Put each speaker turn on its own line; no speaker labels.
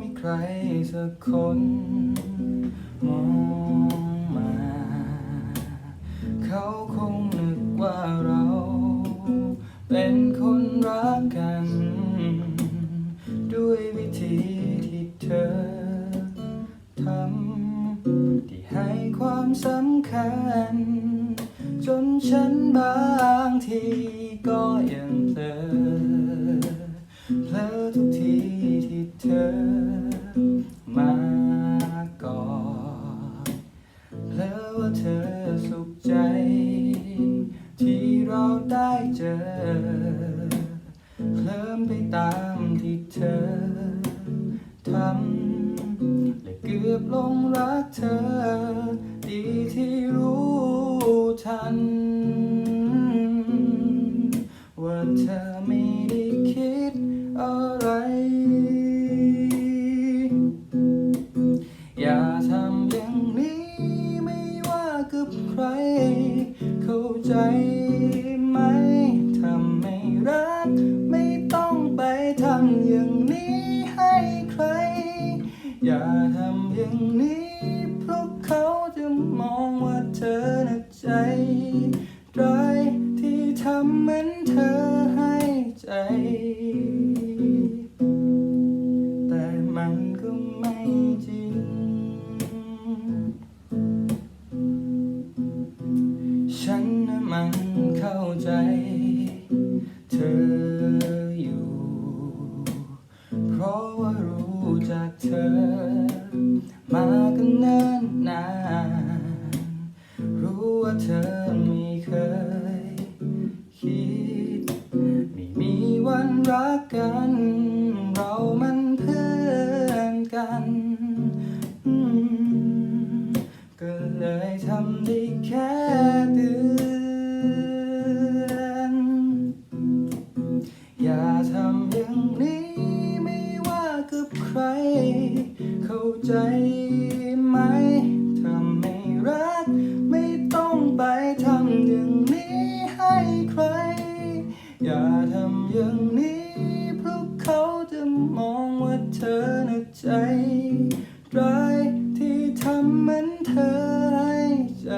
มีใครสักคนมองมา เขาคงนึกว่าเรา เป็นคนรักกัน ด้วยวิธีที่เธอทำที่ให้ความสำคัญ จนฉันบางทีก็ยัง กือบลงรักเธอ ดีที่รู้ทัน ว่าเธอไม่ได้คิดอะไร อย่าทำอย่างนี้ไม่ว่ากับใคร เข้าใจไหมทำไม่รัก ไม่ต้องไปทำอย่างนี้ให้ใคร อย่า อย่างนี้เพราะเขาจะมองว่าเธอหนักใจร้ายที่ทำเหมือน ว่ารู้จักเธอ มากันเนิ่นนาน รู้ว่าเธอไม่เคย คิด ไม่มีวันรักกัน เรามันเพื่อนกัน ก็เลยทำได้แค่เตือนอย่าทำอย่างนี้ อย่างนี้ เพราะเขาจะมองว่าเธอหนักใจไร้ที่ทำเหมือนเธอให้ใจ